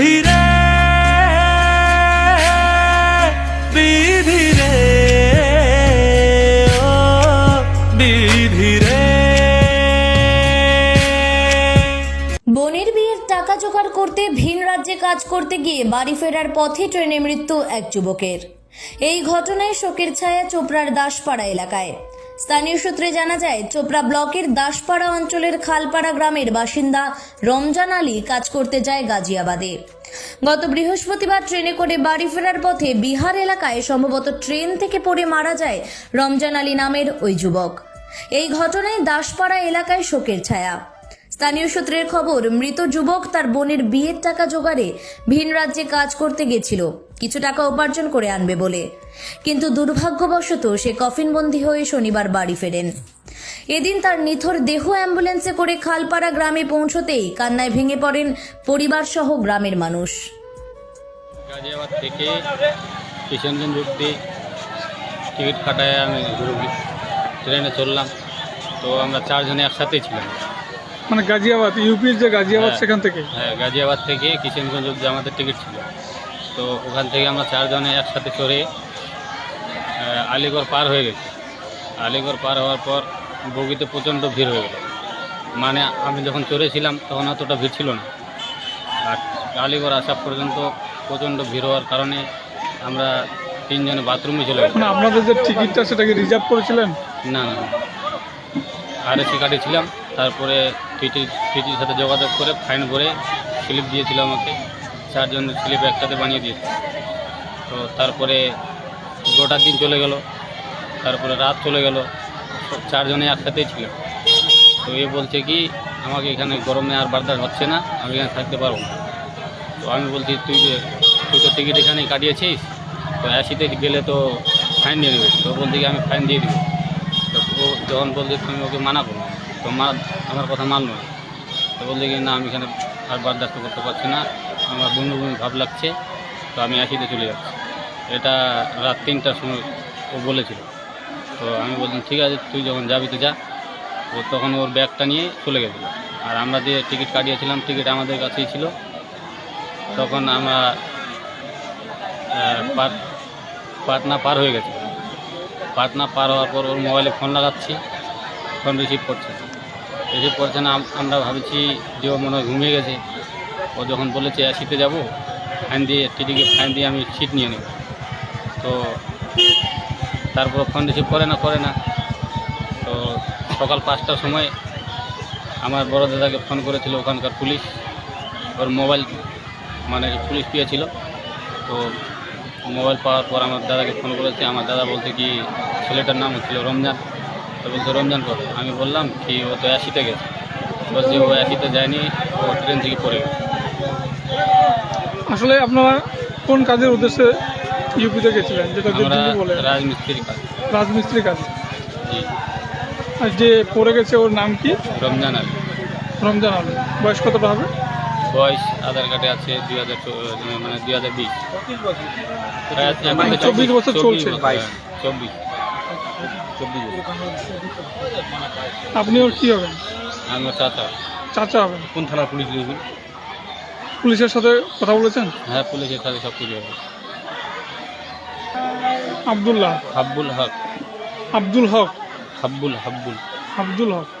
বিধি রে বিধি রে ও বোনের বিয়ের টাকা জোগাড় করতে ভিন রাজ্যে কাজ করতে গিয়ে বাড়ি ফেরার পথে ট্রেনে মৃত্যু এক যুবকের। এই ঘটনায় শোকের ছায়া চোপড়ার দাসপাড়া এলাকায়। স্থানীয় সূত্রে জানা যায়, চোপড়া ব্লকের দাসপাড়া অঞ্চলের খালপাড়া গ্রামের বাসিন্দা রমজান আলী কাজ করতে যায় গাজিয়াবাদে। গত বৃহস্পতিবার ট্রেনে করে বাড়ি ফেরার পথে বিহার এলাকায় সম্ভবত ট্রেন থেকে পড়ে মারা যায় রমজান আলী নামের ওই যুবক। এই ঘটনায় দাসপাড়া এলাকায় শোকের ছায়া। স্থানীয় সূত্রের খবর, মৃত যুবক তার বোনের বিয়ের টাকা জোগাড়ে ভিন রাজ্যে কাজ করতে গেছিল। কিছু টাকা উপার্জন করে আনবে বলে। কিন্তু দুর্ভাগ্যবশত সে কফিনবন্দি হয়ে শনিবার বাড়ি ফেরেন। এদিন তার নিথর দেহ অ্যাম্বুলেন্সে করে খালপাড়া গ্রামে পৌঁছতেই কান্নায় ভেঙে পড়েন পরিবার সহ গ্রামের মানুষ। টিকিট কাটায় আমি ট্রেনে চললাম। তো আমরা চারজনে একসাথেই ছিলাম। মানে গাজিয়াবাদ ইউপির যে গাজিয়াবাদ হ্যাঁ। সেখান থেকে? হ্যাঁ গাজিয়াবাদ থেকে কিষানগঞ্জ অব্দি আমাদের টিকিট ছিল। তো ওখান থেকে আমরা চারজনে একসাথে চড়ে আলিগড় পার হয়ে গেছি। আলিগড় পার হওয়ার পর বগিতে প্রচণ্ড ভিড় হয়ে গেল। মানে আমি যখন চড়েছিলাম তখন অতটা ভিড় ছিল না। আর আলিগড় আসা পর্যন্ত প্রচণ্ড ভিড় হওয়ার কারণে আমরা তিনজনে বাথরুমে চলে গেছি মানে আপনাদের যে টিকিটটা সেটাকে রিজার্ভ করেছিলেন? না না আর এসি কাটিয়েছিলাম তারপরে টিটি টিটির সাথে যোগাযোগ করে ফাইন ভরে স্লিপ দিয়েছিল আমাকে। চারজনের স্লিপ একসাথে বানিয়ে দিয়েছে। তো তারপরে গোটা দিন চলে গেল। তারপরে রাত চলে গেল। চারজনে একসাথেই ছিল। তো এ বলছে কি, আমাকে এখানে গরমে আর বারদার হচ্ছে না, আমি এখানে থাকতে পারব না। তো আমি বলছি, তুই যে তুই তো টিকিট এখানেই কাটিয়েছিস, তো অ্যাসিতে গেলে তো ফাইন নিয়ে নেবে তো বলতে কি, আমি ফাইন দিয়ে দিব। তো ও যখন বলছে তুমি ওকে মানা করো তো মা আমার কথা মানলো না তো বলছে কি, না, আমি এখানে আর বরদাস্ত করতে পারছি না। আমার বন্ধু বন্ধু ভাব লাগছে, তো আমি অ্যাসিতে চলে যাচ্ছি। এটা রাত তিনটার সময় ও বলেছিল। তো আমি বললাম, ঠিক আছে, তুই যখন যাবি তো যা। ও তখন ওর ব্যাগটা নিয়ে চলে গেছিল। আর আমরা যে টিকিট কাটিয়েছিলাম, টিকিট আমাদের কাছেই ছিল। তখন আমরা পাটনা পার হয়ে গেছি। পাটনা পার হওয়ার পর ওর মোবাইলে ফোন লাগাচ্ছি, ফোন রিসিভ করছে। রিসিভ করছে না আমরা ভাবছি যে ও মনে হয় ঘুমিয়ে গেছে। ও যখন বলেছে অ্যাসিতে যাব? ফাইন দিয়ে, টিটিকে ফাইন দিয়ে আমি সিট নিয়ে নেব। তো তারপর ফোন রিসিভ করে না করে না। তো সকাল পাঁচটার সময় আমার বড় দাদাকে ফোন করেছিল ওখানকার পুলিশ। ওর মোবাইল মানে পুলিশ পেয়েছিল তো মোবাইল পাওয়ার পর আমার দাদাকে ফোন করেছে। আমার দাদা বলছে কি, ছেলেটার নাম হচ্ছিল রমজান। তো বলছে রমজান কত আমি বললাম কি ও তো অ্যাসিতে গেছে। বলছে ও অ্যাসিতে যায়নি ও ট্রেন থেকে পড়ে গেছে। আসলে আপনারা কোন কাজের উদ্দেশ্যে ইউপিতে গেছিলেন? যেটা বলে। রাজমিস্ত্রির কাজ। রাজমিস্ত্রি কাজ। আর যে পড়ে গেছে ওর নাম কি? রমজান আলী। রমজান আলী। বয়স কতটা হবে? বয়স আধার কার্ডে আছে দুই হাজার মানে দুই হাজার বিশ। চব্বিশ বছর। চলছে। চব্বিশ। চব্বিশ আপনি ওর কি হবেন? আমার চাচা। চাচা হবেন? কোন থানার পুলিশ দিয়েছিল পুলিশের সাথে কথা বলেছেন? হ্যাঁ পুলিশের সাথে সব কিছু হবে। আবদুল্লাহ হাব্বুল হক। আব্দুল হক। হাব্বুল হাব্বুল আব্দুল হক।